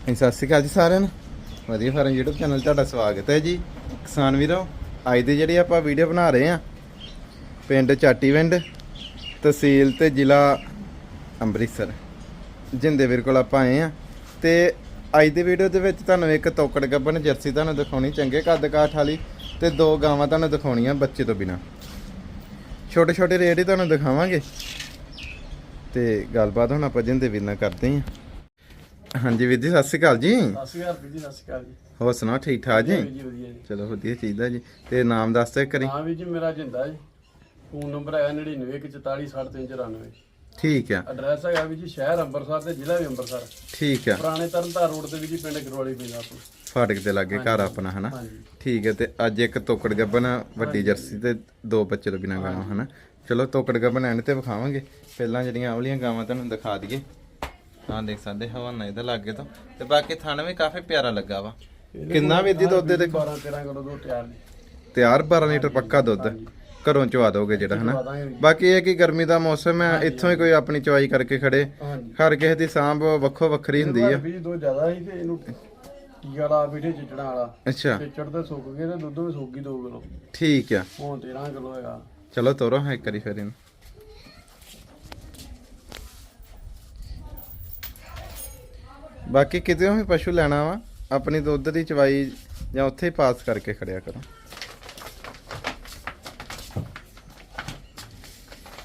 ਹਾਂਜੀ, ਸਤਿ ਸ਼੍ਰੀ ਅਕਾਲ ਜੀ ਸਾਰਿਆਂ ਨੂੰ। ਵਧੀਆ ਫਾਰਮ YouTube ਚੈਨਲ ਤੁਹਾਡਾ ਸਵਾਗਤ ਹੈ ਜੀ। ਕਿਸਾਨ ਵੀਰੋ ਅੱਜ ਦੀ ਜਿਹੜੀ ਆਪਾਂ ਵੀਡੀਓ ਬਣਾ ਰਹੇ ਆ ਪਿੰਡ ਚਾਟੀਵਿੰਡ ਤਹਿਸੀਲ ਤੇ ਜ਼ਿਲ੍ਹਾ ਅੰਮ੍ਰਿਤਸਰ ਜਿੰਦੇ ਵੀਰ ਕੋਲ ਆਪਾਂ ਆਏ ਆ ਤੇ ਅੱਜ ਦੀ ਵੀਡੀਓ ਦੇ ਵਿੱਚ ਤੁਹਾਨੂੰ ਇੱਕ ਤੋਕੜ ਗੱਬਨ ਜਰਸੀ ਤੁਹਾਨੂੰ ਦਿਖਾਉਣੀ ਚੰਗੇ ਕੱਦ ਕਾਠ ਵਾਲੀ ਤੇ ਦੋ ਗਾਵਾਂ ਤੁਹਾਨੂੰ ਦਿਖਾਉਣੀਆਂ ਬੱਚੇ ਤੋਂ ਬਿਨਾ। ਛੋਟੇ ਛੋਟੇ ਰੇਟ ਹੀ ਤੁਹਾਨੂੰ ਦਿਖਾਵਾਂਗੇ। ਤੇ ਗੱਲਬਾਤ ਹੁਣ ਆਪਾਂ ਜਿੰਦੇ ਵੀਰ ਨਾਲ ਕਰਦੇ ਹਾਂ। ਹਾਂਜੀ ਵੀਰ ਜੀ ਸਤਿ ਸ਼੍ਰੀ ਅਕਾਲ ਜੀ। ਸਤਿ ਸ਼੍ਰੀ ਅਕਾਲ ਵੀਰ ਜੀ ਸਤਿ ਸ਼੍ਰੀ ਅਕਾਲ ਜੀ। ਹੋਰ ਸੁਣਾਓ ਠੀਕ ਠਾਕ ਜੀ? ਜੀ ਵਧੀਆ ਜੀ। ਚਲੋ ਵਧੀਆ ਚਾਹੀਦਾ ਜੀ। ਤੇ ਨਾਮ ਦੱਸ ਤੇ ਕਰੀ ਹਾਂ ਵੀਰ ਜੀ ਮੇਰਾ ਜਿੰਦਾ ਜੀ। ਫੋਨ ਨੰਬਰ ਹੈਗਾ 9914467394 ਠੀਕ ਆ। ਐਡਰੈਸ ਹੈਗਾ ਵੀਰ ਜੀ ਸ਼ਹਿਰ ਅੰਮ੍ਰਿਤਸਰ ਤੇ ਜ਼ਿਲ੍ਹਾ ਵੀ ਅੰਮ੍ਰਿਤਸਰ ਠੀਕ ਆ। ਪੁਰਾਣੇ ਤਰਨਤਾਰਨ ਰੋਡ ਤੇ ਜੀ ਪਿੰਡ ਗਰਵਾਲੀ ਪੈਂਦਾ ਆਪਣਾ। ਫਾਟਕ ਤੇ ਲਾਗੇ ਘਰ ਆਪਣਾ ਹਨਾ? ਠੀਕ ਹੈ ਤੇ ਅੱਜ ਇੱਕ ਤੋਕੜ ਗੱਬਨ ਵੱਡੀ ਜਰਸੀ ਤੇ ਦੋ ਬੱਚੇ ਤੋਂ ਬਿਨਾ ਗਾਵਾਂ ਹਨਾ? ਚਲੋ ਤੋਕੜ ਗੱਬਨ ਐਂਡ ਤੇ ਵਿਖਾਵਾਂਗੇ। ਪਹਿਲਾਂ ਜਿਹੜੀਆਂ ਆਵਲੀਆਂ ਗਾਵਾਂ ਤੁਹਾਨੂੰ ਦਿਖਾ ਦਈਏ। ਹਾਂ ਦੇਖ ਸਕਦੇ ਹਵਾਨਾ ਇਹਦਾ ਲਾਗੇ ਤੋਂ। ਤੇ ਬਾਕੀ ਥਣ ਵੀ ਕਾਫੀ ਪਿਆਰਾ ਲੱਗਾ ਵਾ। ਕਿੰਨਾ ਵੀ ਦੀ ਦੁੱਧ ਦੇ 12 13 ਕਿਲੋ ਦੁੱਧ ਤਿਆਰ ਤਿਆਰ 12 ਲੀਟਰ ਪੱਕਾ ਦੁੱਧ। ਘਰੋਂ ਚਵਾ ਦੋਗੇ ਜਿਹੜਾ ਹਨਾ। ਬਾਕੀ ਇਹ ਕਿ ਗਰਮੀ ਦਾ ਮੌਸਮ ਹੈ ਇੱਥੋਂ ਹੀ ਕੋਈ ਆਪਣੀ ਚਵਾਈ ਕਰਕੇ ਖੜੇ। ਹਰ ਕਿਸੇ ਦੀ ਸਾਂਭ ਵੱਖੋ ਵੱਖਰੀ ਹੁੰਦੀ ਆ। ਵੀਰ ਜੀ ਦੁੱਧ ਜ਼ਿਆਦਾ ਸੀ ਤੇ ਇਹਨੂੰ ਟੀਕਾ ਲਾ ਵੀਡੇ ਚਿੱਟਣਾ ਵਾਲਾ। ਅੱਛਾ। ਤੇ ਚੜਦੇ ਸੁੱਕ ਗਏ ਤੇ ਦੁੱਧ ਵੀ ਸੁੱਕ ਗਈ 2 ਕਿਲੋ। ਠੀਕ ਆ। ਹੁਣ 13 ਕਿਲੋ ਹੈਗਾ। ਚਲੋ ਤੋਰੋ ਹਾਂ ਇੱਕ ਵਾਰੀ ਫਿਰ ਇਹਨੂੰ। ਬਾਕੀ ਕਿਤੇ ਵੀ ਪਸ਼ੂ ਲੈਣਾ ਵਾ, ਆਪਣੀ ਦੁੱਧ ਦੀ ਚਵਾਈ ਜਾਂ ਉੱਥੇ ਹੀ ਪਾਸ ਕਰਕੇ ਖੜਿਆ ਕਰੋ।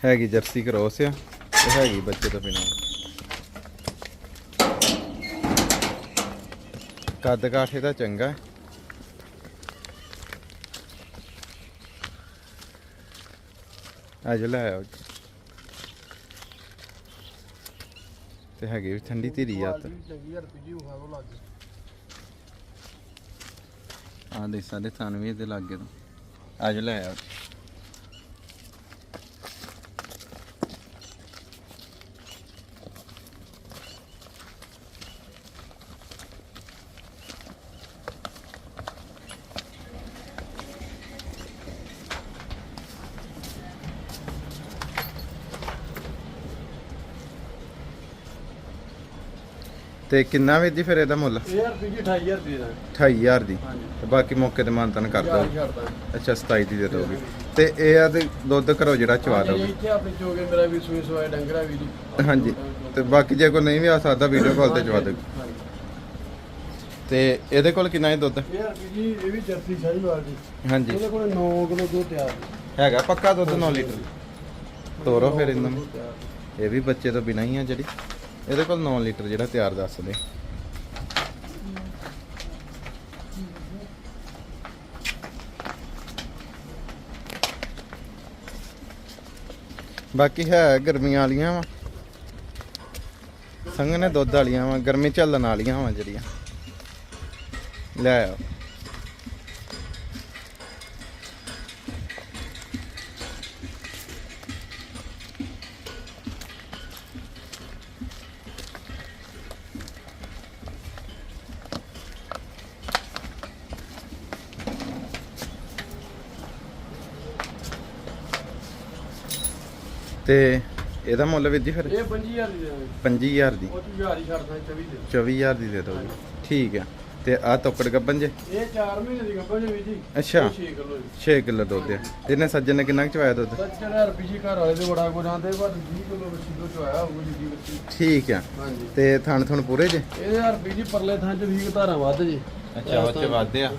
ਹੈਗੀ ਜਰਸੀ ਕਰੋਸ ਆ, ਤੇ ਹੈਗੀ ਬੱਚੇ ਤੋਂ ਬਿਨਾਂ। ਕੱਦ ਕਾਠੇ ਦਾ ਚੰਗਾ। ਹੈ। ਲੈ ਆਓ। ਤੇ ਹੈਗੀ ਵੀ ਠੰਡੀ ਧੀਰੀ ਆ ਤੇ ਦੋ ਆ ਦੇ ਸਾਡੇ ਥਾਨ ਵੀ ਇਹਦੇ ਲਾਗੇ ਤੋਂ। ਆ ਜੋ ਲੈ ਆਓ ਤੇ ਕਿੰਨਾ ਵੀ ਦੀ ਫਿਰ ਇਹਦਾ ਮੁੱਲ? ਇਹ ਯਾਰ ਪੀਜੀ 28000 ਰੁਪਏ ਦਾ। 28000 ਦੀ। ਤੇ ਬਾਕੀ ਮੌਕੇ ਤੇ ਮਾਨਤਨ ਕਰ ਦੋ ਅੱਛਾ 27 ਦੀ ਦੇ ਦੋਗੇ। ਤੇ ਇਹ ਆ ਤੇ ਦੁੱਧ ਕਰੋ ਜਿਹੜਾ ਚਵਾ ਦੋਗੇ। ਇੱਥੇ ਆਪਣੇ ਚੋਗੇ ਮੇਰਾ ਵੀ ਸੂਈ ਸਵਾਏ ਡੰਗਰਾ ਵੀ ਜੀ। ਹਾਂਜੀ। ਤੇ ਬਾਕੀ ਜੇ ਕੋਈ ਨਹੀਂ ਵੀ ਆ ਸਕਦਾ ਵੀਡੀਓ ਕਾਲ ਤੇ ਚਵਾ ਦੋਗੇ। ਤੇ ਇਹਦੇ ਕੋਲ ਕਿੰਨਾ ਹੈ ਦੁੱਧ? ਇਹ ਜੀ ਇਹ ਵੀ ਜਰਸੀ ਸ਼ਾਹੀਵਾਲ ਦੀ। ਹਾਂਜੀ। ਉਹਦੇ ਕੋਲ 9 ਕਿਲੋ ਦੁੱਧ ਤਿਆਰ। ਹੈਗਾ ਪੱਕਾ ਦੁੱਧ 9 ਲੀਟਰ। ਤੋਰੋ ਫਿਰ ਇਹਨਾਂ। ਨੂੰ। ਇਹ ਵੀ ਬੱਚੇ ਤੋਂ ਬਿਨਾਂ ਹੀ ਆ ਜਿਹੜੀ। ਇਹਦੇ ਕੋਲ 9 ਲੀਟਰ ਜਿਹੜਾ ਤਿਆਰ ਦੱਸਦੇ ਬਾਕੀ ਹੈ ਗਰਮੀਆਂ ਵਾਲੀਆਂ ਵਾ। ਸੰਘਣੇ ਦੁੱਧ ਵਾਲੀਆਂ ਵਾ, ਗਰਮੀ ਝੱਲਣ ਵਾਲੀਆਂ ਵਾ ਜਿਹੜੀਆਂ। ਲੈ ਆਓ। ਤੇ ਇਹਦਾ ਮੁੱਲ ਵੀ ਜੀ ਫਿਰ? ਇਹ 25000 ਦੀ ਦੇਵਾਂਗੇ 25000 ਦੀ। ਉਹ ਚ ਹਜ਼ਾਰ ਹੀ ਛੱਡਦਾ 24 ਦੇ 24000 ਦੀ ਦੇ ਦੋਗੇ ਠੀਕ ਆ। ਤੇ ਆ ਤੋਕੜ ਗੱਬਨ ਜੇ? ਇਹ 4 ਮਹੀਨੇ ਦੀ ਗੱਭਾ ਜੀ ਜੀ। ਅੱਛਾ। 6 ਕਿਲੋ ਜੀ। 6 ਕਿਲੋ ਦੁੱਧ ਆ। ਇਹਨੇ ਸੱਜਣ ਨੇ ਕਿੰਨਾ ਚਵਾਇਆ ਦੁੱਧ? ਸੱਚੜਾ ਰੁਪਏ ਘਰ ਵਾਲੇ ਦੇ ਬੜਾ ਕੋ ਜਾਂਦੇ ਪਰ 20 ਕਿਲੋ ਬੱਚੀ ਤੋਂ ਚੋਇਆ ਹੋਊ ਜੀ ਦੀ ਬੱਚੀ। ਠੀਕ ਆ। ਹਾਂਜੀ। ਤੇ ਥਣ ਥਣ ਪੂਰੇ ਜੇ? ਯਾਰ ਰੁਪਏ ਜੀ ਪਰਲੇ ਥਾਂ ਚ 20 ਧਾਰਾਂ ਵੱਧ ਜੀ। ਅੱਛਾ ਉਹ ਚ ਵੱਧ ਆ।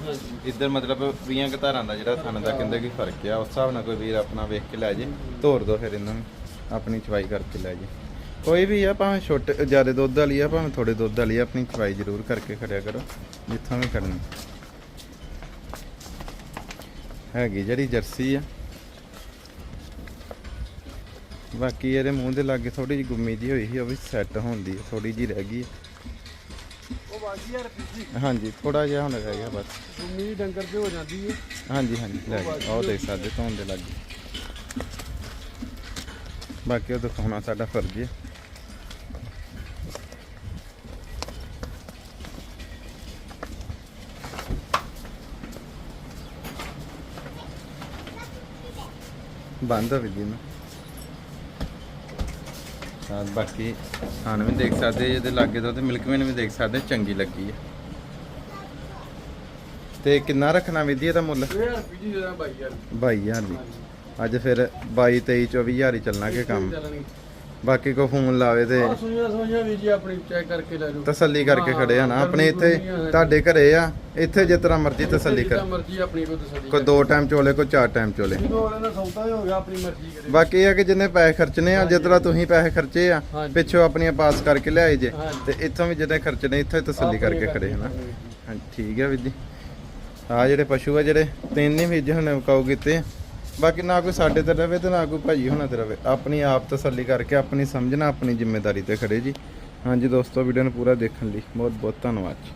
ਇੱਧਰ ਮਤਲਬ 20 ਕੁ ਧਾਰਾਂ ਦਾ ਜਿਹੜਾ ਥਣ ਦਾ ਕਹਿੰਦੇ ਕੀ ਫ਼ਰਕ ਆ ਉਸ ਹਿਸਾਬ ਨਾਲ ਕੋਈ ਵੀਰ ਆਪਣਾ ਵੇਖ ਕੇ ਲੈ ਜੇ ਤੋਰ ਦੋ ਫਿਰ ਇਹਨਾਂ ਨੂੰ ਆਪਣੀ ਚਵਾਈ ਕਰਕੇ ਲੈ ਜੇ। ਕੋਈ ਵੀ ਆ ਭਾਵੇਂ ਛੋਟੇ ਜ਼ਿਆਦਾ ਦੁੱਧ ਵਾਲੀ ਆ ਭਾਵੇਂ ਥੋੜੇ ਦੁੱਧ ਵਾਲੀ ਆ ਆਪਣੀ ਚਵਾਈ ਜ਼ਰੂਰ ਕਰਕੇ ਖੜਿਆ ਕਰੋ ਜਿੱਥੋਂ ਵੀ ਕਰਨੀ ਹੈਗੀ ਜਿਹੜੀ ਜਰਸੀ ਆ। ਬਾਕੀ ਇਹਦੇ ਮੂੰਹ ਦੇ ਲਾਗੇ ਥੋੜੀ ਜਿਹੀ ਗੁੰਮੀ ਜੀ ਹੋਈ ਸੀ ਉਹ ਵੀ ਸੈੱਟ ਹੁੰਦੀ ਥੋੜੀ ਜੀ ਰਹਿ ਗਈ ਹਾਂਜੀ ਥੋੜਾ ਜਿਹਾ ਹੁਣ ਰਹਿ ਗਿਆ ਬਸ। ਗੁੰਮੀ ਡੰਗਰ ਤੇ ਹੋ ਜਾਂਦੀ ਹੈ ਹਾਂਜੀ ਹਾਂਜੀ ਲੈ ਗਏ ਉਹ ਦੇਖ ਸਕਦੇ ਧੋਣ ਦੇ ਲੱਗੇ ਬਾਕੀ ਉਹ ਦਿਖਾਉਣਾ ਸਾਡਾ ਫਰਜ਼ ਹੈ ਬੰਦ ਹੋ ਜੀ ਨਾ ਤਾਂ ਬਾਕੀ ਖਾਣ ਵੀ ਦੇਖ ਸਕਦੇ ਜੇ ਤੇ ਲਾਗੇ ਤੋਂ ਤੇ ਮਿਲਕਮੈਨ ਵੀ ਦੇਖ ਸਕਦੇ ਚੰਗੀ ਲੱਗੀ ਹੈ ਤੇ ਕਿੰਨਾ ਰੱਖਣਾ ਵਿਧੀ ਇਹਦਾ ਮੁੱਲ? ਇਹ ਰੁਪਏ ਜੀ ਜਿਹੜਾ ਬਾਈ ਯਾਰ 22000 ਦੀ। ਅੱਜ ਫਿਰ 22 23 24000 ਹੀ ਚੱਲਣਾਗੇ ਕੰਮ? ਬਾਕੀ ਕੋ ਫੋਨ ਲਾਵੇ ਤੇ ਆ ਸੁਈਆਂ ਸੁਈਆਂ ਵੀ ਜੀ ਆਪਣੀ ਚੈੱਕ ਕਰਕੇ ਲੈ ਲਓ ਤਸੱਲੀ ਕਰਕੇ ਖੜੇ ਆ ਨਾ। ਆਪਣੇ ਇੱਥੇ ਆ। ਤੁਹਾਡੇ ਘਰੇ ਆ। ਇੱਥੇ ਜਿਸ ਤਰ੍ਹਾਂ ਮਰਜ਼ੀ ਤਸੱਲੀ ਕਰ। ਮਰਜ਼ੀ ਆਪਣੀ ਕੋ ਤਸੱਲੀ ਦੋ ਟਾਈਮ ਚੋਲੇ ਕੋਈ ਚਾਰ ਟਾਈਮ ਚੋਲੇ। ਬਾਕੀ ਇਹ ਆ ਕਿ ਜਿੰਨੇ ਪੈਸੇ ਖਰਚਨੇ ਆ ਜਿਸ ਤਰ੍ਹਾਂ ਤੁਸੀਂ ਪੈਸੇ ਖਰਚੇ ਆ। ਪਿੱਛੋਂ ਆਪਣੀਆਂ ਪਾਸ ਕਰਕੇ ਲਿਆਏ ਜੇ। ਤੇ ਇੱਥੋਂ ਵੀ ਜਿੰਨੇ ਖਰਚਨੇ ਇੱਥੋਂ ਤਸੱਲੀ ਕਰਕੇ ਖੜੇ ਹਨਾ ਠੀਕ ਹੈ ਵੀਰ ਜੀ। ਆ ਜਿਹੜੇ ਪਸ਼ੂ ਆ ਜਿਹੜੇ ਤਿੰਨ ਹੀ ਵੀਰ ਜੀ ਹੁਣ ਵਿਕਾਊ ਕੀਤੇ ਆ। ਬਾਕੀ ਨਾ ਕੋਈ ਸਾਡੇ ਤੇ ਰਵੇ ਤੇ ਨਾ ਕੋਈ ਭਾਜੀ ਹੋਣਾ ਤੇ ਰਵੇ। ਆਪਣੀ ਆਪ ਤਸੱਲੀ ਕਰਕੇ, ਆਪਣੀ ਸਮਝਣਾ, ਆਪਣੀ ਜ਼ਿੰਮੇਵਾਰੀ ਤੇ ਖੜੇ ਜੀ। ਹਾਂਜੀ ਦੋਸਤੋ ਵੀਡੀਓ ਨੂੰ ਪੂਰਾ ਦੇਖਣ ਲਈ ਬਹੁਤ ਬਹੁਤ ਧੰਨਵਾਦ ਜੀ।